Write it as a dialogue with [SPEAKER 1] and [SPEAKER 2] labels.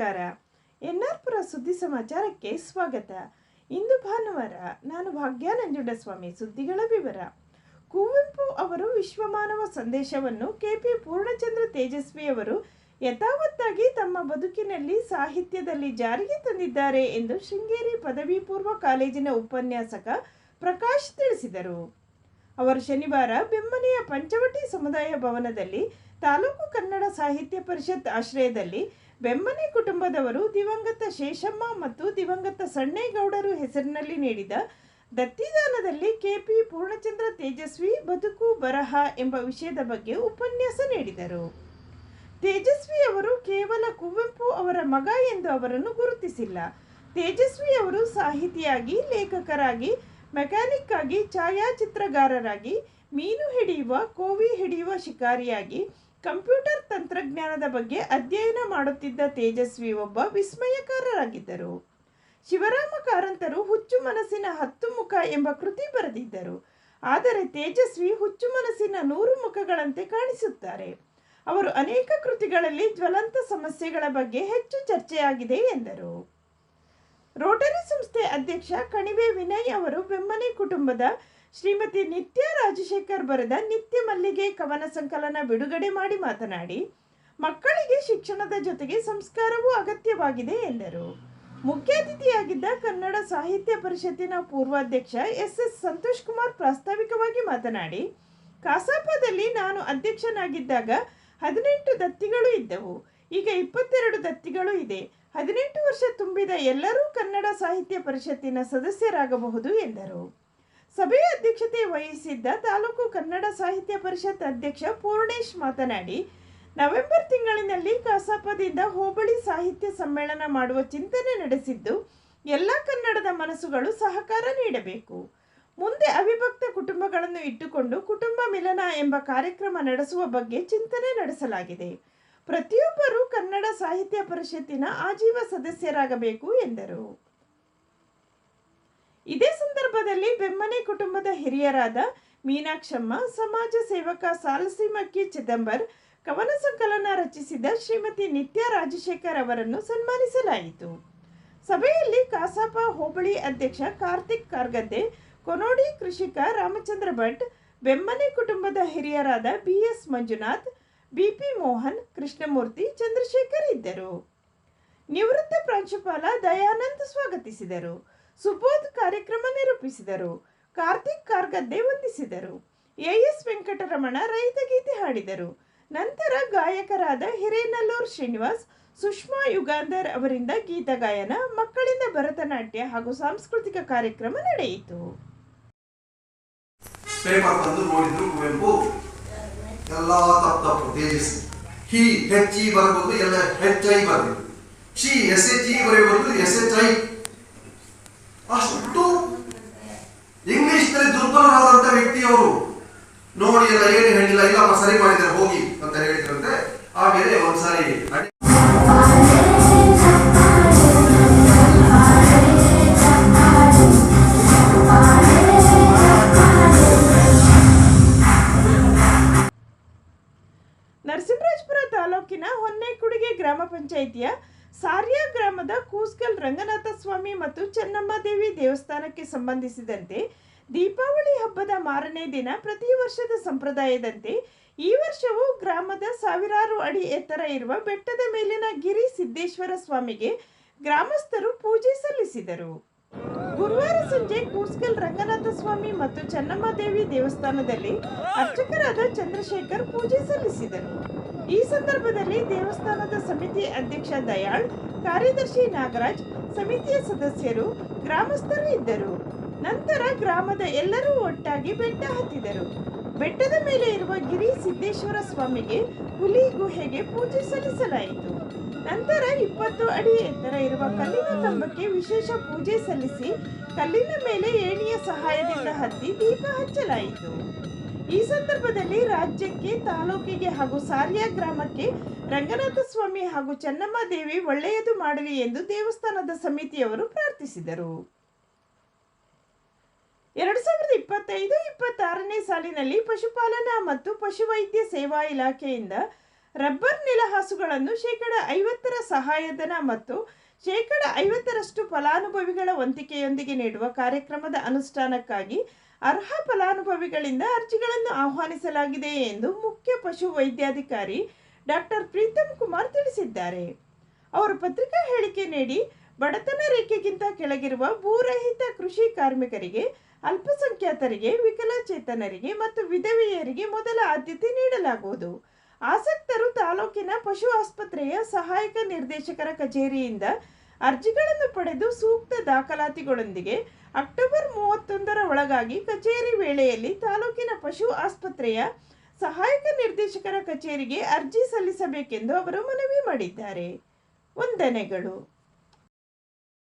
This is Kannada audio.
[SPEAKER 1] ನಮಸ್ಕಾರ ಎನ್ ಆರ್ ಪುರ ಸುದ್ದಿ ಸಮಾಚಾರಕ್ಕೆ ಸ್ವಾಗತ ಇಂದು ಭಾನುವಾರ ನಾನು ಭಾಗ್ಯಾನಂಜುಂಡಸ್ವಾಮಿ ಸುದ್ದಿಗಳ ವಿವರ ಕುವೆಂಪು ಅವರು ವಿಶ್ವಮಾನವ ಸಂದೇಶವನ್ನು ಕೆಪಿ ಪೂರ್ಣಚಂದ್ರ ತೇಜಸ್ವಿ ಅವರು ಯಥಾವತ್ತಾಗಿ ತಮ್ಮ ಬದುಕಿನಲ್ಲಿ ಸಾಹಿತ್ಯದಲ್ಲಿ ಜಾರಿಗೆ ತಂದಿದ್ದಾರೆ ಎಂದು ಶೃಂಗೇರಿ ಪದವಿ ಪೂರ್ವ ಕಾಲೇಜಿನ ಉಪನ್ಯಾಸಕ ಪ್ರಕಾಶ್ ತಿಳಿಸಿದರು ಅವರು ಶನಿವಾರ ಬೆಮ್ಮನೆಯ ಪಂಚವಟಿ ಸಮುದಾಯ ಭವನದಲ್ಲಿ ತಾಲೂಕು ಕನ್ನಡ ಸಾಹಿತ್ಯ ಪರಿಷತ್ ಆಶ್ರಯದಲ್ಲಿ ಬೆಂಬನೆ ಕುಟುಂಬದವರು ದಿವಂಗತ ಶೇಷಮ್ಮ ಮತ್ತು ದಿವಂಗತ ಸಣ್ಣೇಗೌಡರು ಹೆಸರಿನಲ್ಲಿ ನೀಡಿದ ದತ್ತಿದಾನದಲ್ಲಿ ಕೆಪಿ ಪೂರ್ಣಚಂದ್ರ ತೇಜಸ್ವಿ ಬದುಕು ಬರಹ ಎಂಬ ವಿಷಯದ ಬಗ್ಗೆ ಉಪನ್ಯಾಸ ನೀಡಿದರು ತೇಜಸ್ವಿ ಅವರು ಕೇವಲ ಕುವೆಂಪು ಅವರ ಮಗ ಎಂದು ಅವರನ್ನು ಗುರುತಿಸಿಲ್ಲ ತೇಜಸ್ವಿ ಅವರು ಸಾಹಿತಿಯಾಗಿ ಲೇಖಕರಾಗಿ ಮೆಕ್ಯಾನಿಕ್ ಆಗಿ ಛಾಯಾಚಿತ್ರಗಾರರಾಗಿ ಮೀನು ಹಿಡಿಯುವ ಕೋವಿ ಹಿಡಿಯುವ ಶಿಕಾರಿಯಾಗಿ ಕಂಪ್ಯೂಟರ್ ತಂತ್ರಜ್ಞಾನದ ಬಗ್ಗೆ ಅಧ್ಯಯನ ಮಾಡುತ್ತಿದ್ದ ತೇಜಸ್ವಿ ಒಬ್ಬ ವಿಸ್ಮಯಕಾರರಾಗಿದ್ದರು ಶಿವರಾಮ ಕಾರಂತರು ಹುಚ್ಚು ಮನಸ್ಸಿನ ಹತ್ತು ಮುಖ ಎಂಬ ಕೃತಿ ಬರೆದಿದ್ದರು ಆದರೆ ತೇಜಸ್ವಿ ಹುಚ್ಚು ಮನಸ್ಸಿನ ನೂರು ಮುಖಗಳಂತೆ ಕಾಣಿಸುತ್ತಾರೆ ಅವರು ಅನೇಕ ಕೃತಿಗಳಲ್ಲಿ ಜ್ವಲಂತ ಸಮಸ್ಯೆಗಳ ಬಗ್ಗೆ ಹೆಚ್ಚು ಚರ್ಚೆಯಾಗಿದೆ ಎಂದರು ರೋಟರಿ ಸಂಸ್ಥೆ ಅಧ್ಯಕ್ಷ ಕಣಿವೆ ವಿನಯ್ ಅವರು ಬೆಮ್ಮನೆ ಕುಟುಂಬದ ಶ್ರೀಮತಿ ನಿತ್ಯ ರಾಜಶೇಖರ್ ಬರೆದ ನಿತ್ಯ ಮಲ್ಲಿಗೆ ಕವನ ಸಂಕಲನ ಬಿಡುಗಡೆ ಮಾಡಿ ಮಾತನಾಡಿ ಮಕ್ಕಳಿಗೆ ಶಿಕ್ಷಣದ ಜೊತೆಗೆ ಸಂಸ್ಕಾರವೂ ಅಗತ್ಯವಾಗಿದೆ ಎಂದರು ಮುಖ್ಯ ಅತಿಥಿಯಾಗಿದ್ದ ಕನ್ನಡ ಸಾಹಿತ್ಯ ಪರಿಷತ್ತಿನ ಪೂರ್ವಾಧ್ಯಕ್ಷ ಎಸ್ ಎಸ್ ಸಂತೋಷ್ ಕುಮಾರ್ ಪ್ರಾಸ್ತಾವಿಕವಾಗಿ ಮಾತನಾಡಿ ಕಸಾಪದಲ್ಲಿ ನಾನು ಅಧ್ಯಕ್ಷನಾಗಿದ್ದಾಗ ಹದಿನೆಂಟು ದತ್ತಿಗಳು ಇದ್ದವು ಈಗ ಇಪ್ಪತ್ತೆರಡು ದತ್ತಿಗಳು ಇದೆ ಹದಿನೆಂಟು ವರ್ಷ ತುಂಬಿದ ಎಲ್ಲರೂ ಕನ್ನಡ ಸಾಹಿತ್ಯ ಪರಿಷತ್ತಿನ ಸದಸ್ಯರಾಗಬಹುದು ಎಂದರು ಸಭೆಯ ಅಧ್ಯಕ್ಷತೆ ವಹಿಸಿದ್ದ ತಾಲೂಕು ಕನ್ನಡ ಸಾಹಿತ್ಯ ಪರಿಷತ್ ಅಧ್ಯಕ್ಷ ಪೂರ್ಣೇಶ್ ಮಾತನಾಡಿ ನವೆಂಬರ್ ತಿಂಗಳಿನಲ್ಲಿ ಕಸಾಪದಿಂದ ಹೋಬಳಿ ಸಾಹಿತ್ಯ ಸಮ್ಮೇಳನ ಮಾಡುವ ಚಿಂತನೆ ನಡೆಸಿದ್ದು ಎಲ್ಲ ಕನ್ನಡದ ಮನಸ್ಸುಗಳು ಸಹಕಾರ ನೀಡಬೇಕು ಮುಂದೆ ಅವಿಭಕ್ತ ಕುಟುಂಬಗಳನ್ನು ಇಟ್ಟುಕೊಂಡು ಕುಟುಂಬ ಮಿಲನ ಎಂಬ ಕಾರ್ಯಕ್ರಮ ನಡೆಸುವ ಬಗ್ಗೆ ಚಿಂತನೆ ನಡೆಸಲಾಗಿದೆ ಪ್ರತಿಯೊಬ್ಬರೂ ಕನ್ನಡ ಸಾಹಿತ್ಯ ಪರಿಷತ್ತಿನ ಆಜೀವ ಸದಸ್ಯರಾಗಬೇಕು ಎಂದರು ಇದೇ ಸಂದರ್ಭದಲ್ಲಿ ಬೆಮ್ಮನೆ ಕುಟುಂಬದ ಹಿರಿಯರಾದ ಮೀನಾಕ್ಷಮ್ಮ ಸಮಾಜ ಸೇವಕ ಸಾಲಸಿಮಕ್ಕಿ ಚಿದಂಬರ್ ಕವನ ಸಂಕಲನ ರಚಿಸಿದ ಶ್ರೀಮತಿ ನಿತ್ಯ ರಾಜಶೇಖರ್ ಅವರನ್ನು ಸನ್ಮಾನಿಸಲಾಯಿತು ಸಭೆಯಲ್ಲಿ ಕಾಸಾಪ ಹೋಬಳಿ ಅಧ್ಯಕ್ಷ ಕಾರ್ತಿಕ್ ಕಾರ್ಗದ್ದೆ ಕೊನೋಡಿ ಕೃಷಿಕ ರಾಮಚಂದ್ರ ಭಟ್ ಬೆಮ್ಮನೆ ಕುಟುಂಬದ ಹಿರಿಯರಾದ ಬಿಎಸ್ ಮಂಜುನಾಥ್ ಬಿಪಿ ಮೋಹನ್ ಕೃಷ್ಣಮೂರ್ತಿ ಚಂದ್ರಶೇಖರ್ ಇದ್ದರು ನಿವೃತ್ತ ಪ್ರಾಂಶುಪಾಲ ದಯಾನಂದ್ ಸ್ವಾಗತಿಸಿದರು ಸುಬೋಧ್ ಕಾರ್ಯಕ್ರಮ ನಿರೂಪಿಸಿದರು ಕಾರ್ತಿಕ್ ಕಾರ್ಗದ್ದೆ ವಂದಿಸಿದರು ಎ ಎಸ್ ವೆಂಕಟರಮಣ ಗೀತೆ ಹಾಡಿದರು ನಂತರ ಗಾಯಕರಾದ ಹಿರೇನಲ್ಲೂರ್ ಶ್ರೀನಿವಾಸ್ ಸುಷ್ಮಾ ಯುಗಾಂಧರ್ ಅವರಿಂದ ಗಾಯನ ಮಕ್ಕಳಿಂದ ಭರತನಾಟ್ಯ ಹಾಗೂ ಸಾಂಸ್ಕೃತಿಕ ಕಾರ್ಯಕ್ರಮ ನಡೆಯಿತು ಎಲ್ಲ H I S H E ಬರೆಯಬಹುದು ಎಸ್ ಎಚ್ ಐ ಅಷ್ಟು ಇಂಗ್ಲಿಷ್ ನಲ್ಲಿ ದುರ್ಬಲರಾದಂತ ವ್ಯಕ್ತಿಯವರು ನೋಡಿ ಎಲ್ಲ ಏನು ಹೇಳಿಲ್ಲ ಇಲ್ಲ ಸರಿ ಮಾಡಿದ್ರೆ ಹೋಗಿ ಅಂತ ಹೇಳಿದ್ರಂತೆ ಆಮೇಲೆ ಒಂದ್ಸಾರಿ ರಂಗನಾಥ ಸ್ವಾಮಿ ಮತ್ತು ಚೆನ್ನಮ್ಮ ದೇವಿ ದೇವಸ್ಥಾನಕ್ಕೆ ಸಂಬಂಧಿಸಿದಂತೆ ದೀಪಾವಳಿ ಹಬ್ಬದ ಮಾರನೇ ದಿನ ಪ್ರತಿ ವರ್ಷದ ಸಂಪ್ರದಾಯದಂತೆ ಈ ವರ್ಷವೂ ಗ್ರಾಮದ ಸಾವಿರಾರು ಅಡಿ ಎತ್ತರ ಇರುವ ಬೆಟ್ಟದ ಮೇಲಿನ ಗಿರಿ ಸಿದ್ದೇಶ್ವರ ಸ್ವಾಮಿಗೆ ಗ್ರಾಮಸ್ಥರು ಪೂಜೆ ಸಲ್ಲಿಸಿದರು ಗುರುವಾರ ಸಂಜೆ ಕೂಸ್ಕಲ್ ರಂಗನಾಥ ಸ್ವಾಮಿ ಮತ್ತು ಚೆನ್ನಮ್ಮ ದೇವಿ ದೇವಸ್ಥಾನದಲ್ಲಿ ಅರ್ಚಕರಾದ ಚಂದ್ರಶೇಖರ್ ಪೂಜೆ ಸಲ್ಲಿಸಿದರು ಈ ಸಂದರ್ಭದಲ್ಲಿ ದೇವಸ್ಥಾನದ ಸಮಿತಿ ಅಧ್ಯಕ್ಷ ದಯಾಳ್ ಕಾರ್ಯದರ್ಶಿ ನಾಗರಾಜ್ ಸಮಿತಿಯ ಸದಸ್ಯರು ಗ್ರಾಮಸ್ಥರು ಇದ್ದರು ನಂತರ ಗ್ರಾಮದ ಎಲ್ಲರೂ ಒಟ್ಟಾಗಿ ಬೆಟ್ಟ ಹತ್ತಿದರು ಬೆಟ್ಟದ ಮೇಲೆ ಇರುವ ಗಿರಿ ಸಿದ್ದೇಶ್ವರ ಸ್ವಾಮಿಗೆ ಹುಲಿ ಗುಹೆಗೆ ಪೂಜೆ ಸಲ್ಲಿಸಲಾಯಿತು ನಂತರ ಇಪ್ಪತ್ತು ಅಡಿ ಎತ್ತರ ಇರುವ ಕಲ್ಲಿನ ಕಂಬಕ್ಕೆ ವಿಶೇಷ ಪೂಜೆ ಸಲ್ಲಿಸಿ ಕಲ್ಲಿನ ಮೇಲೆ ಏಣಿಯ ಸಹಾಯದಿಂದ ಹತ್ತಿ ದೀಪ ಹಚ್ಚಲಾಯಿತು ಈ ಸಂದರ್ಭದಲ್ಲಿ ರಾಜ್ಯಕ್ಕೆ ತಾಲೂಕಿಗೆ ಹಾಗೂ ಸಾರಿಯಾ ಗ್ರಾಮಕ್ಕೆ ರಂಗನಾಥ ಸ್ವಾಮಿ ಹಾಗೂ ಚೆನ್ನಮ್ಮ ದೇವಿ ಒಳ್ಳೆಯದು ಮಾಡಲಿ ಎಂದು ದೇವಸ್ಥಾನದ ಸಮಿತಿಯವರು ಪ್ರಾರ್ಥಿಸಿದರು ಎರಡು ಸಾವಿರದ ಇಪ್ಪತ್ತೈದು ಇಪ್ಪತ್ತಾರನೇ ಸಾಲಿನಲ್ಲಿ ಪಶುಪಾಲನಾ ಮತ್ತು ಪಶುವೈದ್ಯ ಸೇವಾ ಇಲಾಖೆಯಿಂದ ರಬ್ಬರ್ ನೆಲ ಹಾಸುಗಳನ್ನು ಶೇಕಡ ಐವತ್ತರ ಸಹಾಯಧನ ಮತ್ತು ಶೇಕಡ ಐವತ್ತರಷ್ಟು ಫಲಾನುಭವಿಗಳ ವಂತಿಕೆಯೊಂದಿಗೆ ನೀಡುವ ಕಾರ್ಯಕ್ರಮದ ಅನುಷ್ಠಾನಕ್ಕಾಗಿ ಅರ್ಹ ಫಲಾನುಭವಿಗಳಿಂದ ಅರ್ಜಿಗಳನ್ನು ಆಹ್ವಾನಿಸಲಾಗಿದೆ ಎಂದು ಮುಖ್ಯ ಪಶು ವೈದ್ಯಾಧಿಕಾರಿ ಡಾಕ್ಟರ್ ಪ್ರೀತಮ್ ಕುಮಾರ್ ತಿಳಿಸಿದ್ದಾರೆ ಅವರು ಪತ್ರಿಕಾ ಹೇಳಿಕೆ ನೀಡಿ ಬಡತನ ರೇಖೆಗಿಂತ ಕೆಳಗಿರುವ ಭೂರಹಿತ ಕೃಷಿ ಕಾರ್ಮಿಕರಿಗೆ ಅಲ್ಪಸಂಖ್ಯಾತರಿಗೆ ವಿಕಲಚೇತನರಿಗೆ ಮತ್ತು ವಿಧವೆಯರಿಗೆ ಮೊದಲ ಆದ್ಯತೆ ನೀಡಲಾಗುವುದು ಆಸಕ್ತರು ತಾಲೂಕಿನ ಪಶು ಆಸ್ಪತ್ರೆಯ ಸಹಾಯಕ ನಿರ್ದೇಶಕರ ಕಚೇರಿಯಿಂದ ಅರ್ಜಿಗಳನ್ನು ಪಡೆದು ಸೂಕ್ತ ದಾಖಲಾತಿಗಳೊಂದಿಗೆ ಅಕ್ಟೋಬರ್ ಮೂವತ್ತೊಂದರ ಒಳಗಾಗಿ ಕಚೇರಿ ವೇಳೆಯಲ್ಲಿ ತಾಲೂಕಿನ ಪಶು ಆಸ್ಪತ್ರೆಯ ಸಹಾಯಕ ನಿರ್ದೇಶಕರ ಕಚೇರಿಗೆ ಅರ್ಜಿ ಸಲ್ಲಿಸಬೇಕೆಂದು ಅವರು ಮನವಿ ಮಾಡಿದ್ದಾರೆ ವಂದನೆಗಳು